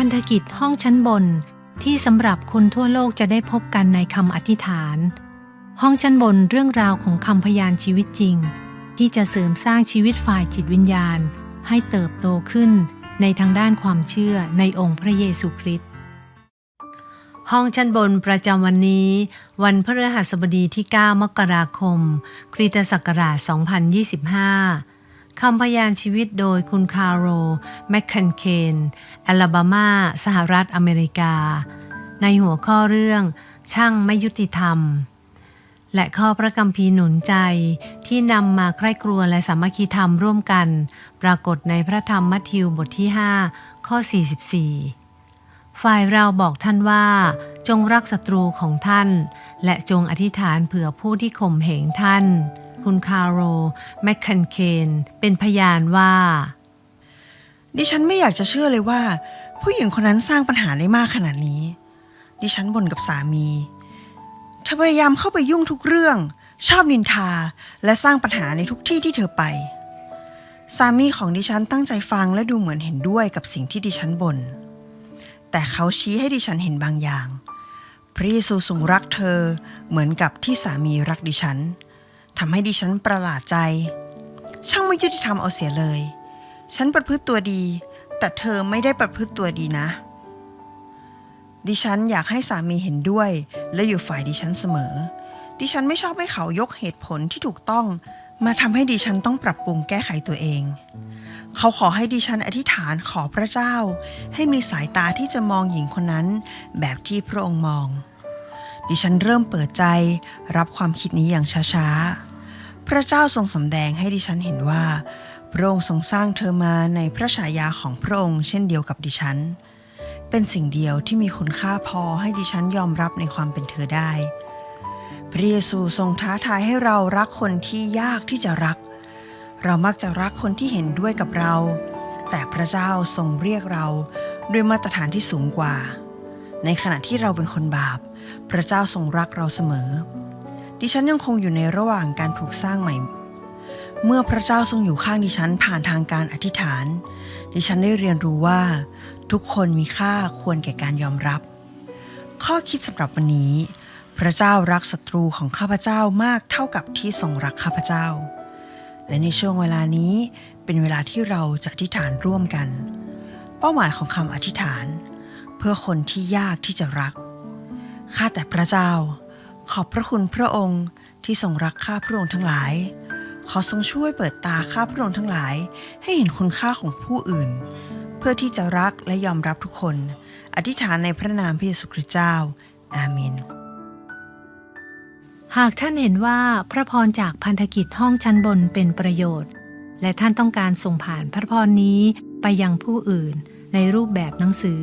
พันธกิจห้องชั้นบน ที่สำหรับคนทั่วโลกจะได้พบกันในคำอธิษฐาน ห้องชั้นบนเรื่องราวของคำพยานชีวิตจริง ที่จะเสริมสร้างชีวิตฝ่ายจิตวิญญาณ ให้เติบโตขึ้นในทางด้านความเชื่อในองค์พระเยซูคริสต์ห้องชั้นบนประจำวันนี้ วันพฤหัสบดีที่ 9 มกราคม คริสตศักราช 2025 คำพยานชีวิตโดยคุณคาร์โรแมคคันเคนแอลาบามา สหรัฐอเมริกา ในหัวข้อเรื่อง ช่างไม่ยุติธรรม และข้อพระกัมภีร์หนุนใจที่นำมาใคร่ครัวและสามัคคีธรรมร่วมกัน ปรากฏในพระธรรมมัทธิวบทที่ 5 ข้อ 44 ฝ่ายเราบอกท่านว่า จงรักศัตรูของท่าน และจงอธิษฐานเผื่อผู้ที่ข่มเหงท่าน คุณคาร์โรแมคคันเคนเป็นพยานว่า ดิฉันไม่อยากจะเชื่อเลยว่า ผู้หญิงคนนั้นสร้างปัญหาได้มากขนาดนี้ ดิฉันบ่นกับสามีเธอพยายามเข้าไปยุ่งทุกเรื่อง ชอบนินทาและสร้างปัญหาในทุกที่ที่เธอไป สามีของดิฉันตั้งใจฟังและดูเหมือนเห็นด้วยกับสิ่งที่ดิฉันบน่นแต่เขาชี้ให้ดิฉันเห็นบางอย่างพระเยซูทรงรักเธอเหมือนกับที่สามีรักดิฉัน ทำให้ดิฉันประหลาดใจ ช่างไม่ยุติธรรมเอาเสียเลย ฉันประพฤติตัวดี แต่เธอไม่ได้ประพฤติตัวดีนะ ดิฉันอยากให้สามีเห็นด้วย และอยู่ฝ่ายดิฉันเสมอ ดิฉันไม่ชอบให้เขายกเหตุผลที่ถูกต้อง มาทำให้ดิฉันต้องปรับปรุงแก้ไขตัวเอง เขาขอให้ดิฉันอธิษฐานขอพระเจ้า ให้มีสายตาที่จะมองหญิงคนนั้น แบบที่พระองค์มอง ดิฉันเริ่มเปิดใจรับความคิดนี้อย่างช้าๆ พระเจ้าทรงสำแดงให้ดิฉันเห็นว่า พระองค์ทรงสร้างเธอมาในพระฉายาของพระองค์เช่นเดียวกับดิฉัน เป็นสิ่งเดียวที่มีคุณค่าพอให้ดิฉันยอมรับในความเป็นเธอได้ พระเยซูทรงท้าทายให้เรารักคนที่ยากที่จะรัก เรามักจะรักคนที่เห็นด้วยกับเรา แต่พระเจ้าทรงเรียกเราด้วยมาตรฐานที่สูงกว่า ในขณะที่เราเป็นคนบาป พระเจ้าทรงรักเราเสมอ ดิฉันยังคงอยู่ในระหว่างการถูกสร้างใหม่ เมื่อพระเจ้าทรงอยู่ข้างดิฉันผ่านทางการอธิษฐาน ดิฉันได้เรียนรู้ว่า ทุกคนมีค่าควรแก่การยอมรับ ข้อคิดสำหรับวันนี้ พระเจ้ารักศัตรูของข้าพเจ้ามากเท่ากับที่ทรงรักข้าพเจ้า และในช่วงเวลานี้เป็นเวลาที่เราจะอธิษฐานร่วมกัน เป้าหมายของคำอธิษฐาน เพื่อคนที่ยากที่จะรัก ข้าแต่พระเจ้า ขอบพระคุณพระองค์ที่ทรงรักข้าพระองค์ทั้งหลาย ขอทรงช่วยเปิดตาข้าพระองค์ทั้งหลาย ให้เห็นคุณค่าของผู้อื่น เพื่อที่จะรักและยอมรับทุกคน อธิษฐานในพระนามพระเยซูคริสต์เจ้า อาเมนหากท่านเห็นว่าพระพรจากพันธกิจห้องชั้นบนเป็นประโยชน์ และท่านต้องการส่งผ่านพระพรนี้ไปยังผู้อื่นในรูปแบบหนังสือ